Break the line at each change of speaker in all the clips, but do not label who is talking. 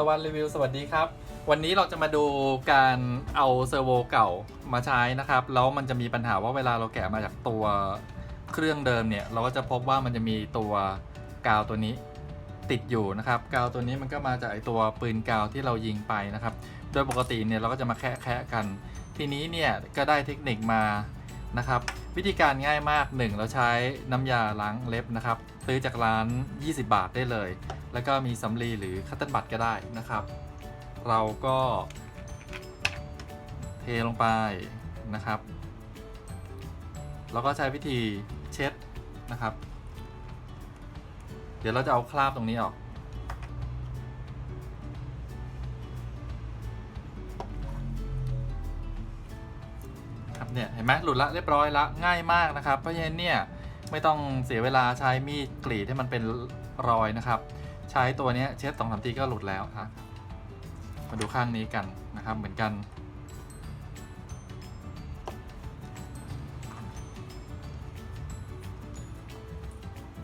ตะวันรีวิวสวัสดีครับ วันนี้เราจะมาดูการเอาเซอร์โวเก่ามาใช้นะครับ แล้วมันจะมีปัญหาว่าเวลาเราแกะมาจากตัวเครื่องเดิมเนี่ย เราก็จะพบว่ามันจะมีตัวกาวตัวนี้ติดอยู่นะครับกาวตัวนี้มันก็มาจากไอตัวปืนกาวที่เรายิงไปนะครับ โดยปกติเนี่ยเราก็จะมาแคะแคะกัน ทีนี้เนี่ยก็ได้เทคนิคมานะครับ วิธีการง่ายมาก 1 เราใช้น้ำยาล้างเล็บนะครับ ซื้อจากร้าน 20 บาทได้เลย แล้วก็มีสำลีหรือคัตเติ้ลบัตก็ได้นะครับ เราก็เทลงไปนะครับ แล้วก็ใช้วิธีเช็ดนะครับ เดี๋ยวเราจะเอาคราบตรงนี้ออก ครับเนี่ยเห็นไหมหลุดละเรียบร้อยละง่ายมากนะครับ เพราะฉะนั้นเนี่ยไม่ต้องเสียเวลาใช้มีดกรีดให้มันเป็นรอยนะครับ ใช้ตัวนี้เช็ดสองสามทีก็หลุดแล้วครับมาดูข้างนี้กันนะครับ เหมือนกัน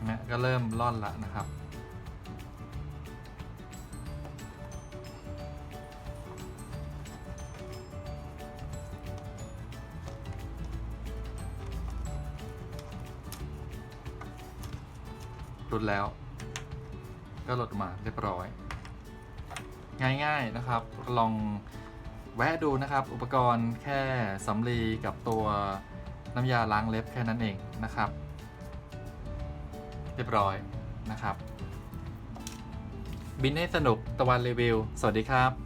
นะก็เริ่มร่อนละนะครับ หลุดแล้ว ก็หลุดมาเรียบร้อย ง่ายๆนะครับ ลองแวะดูนะครับ อุปกรณ์แค่สำลีกับตัวน้ำยาล้างเล็บแค่นั้นเองนะครับ เรียบร้อยนะครับ บินให้สนุกตะวันรีวิว สวัสดีครับ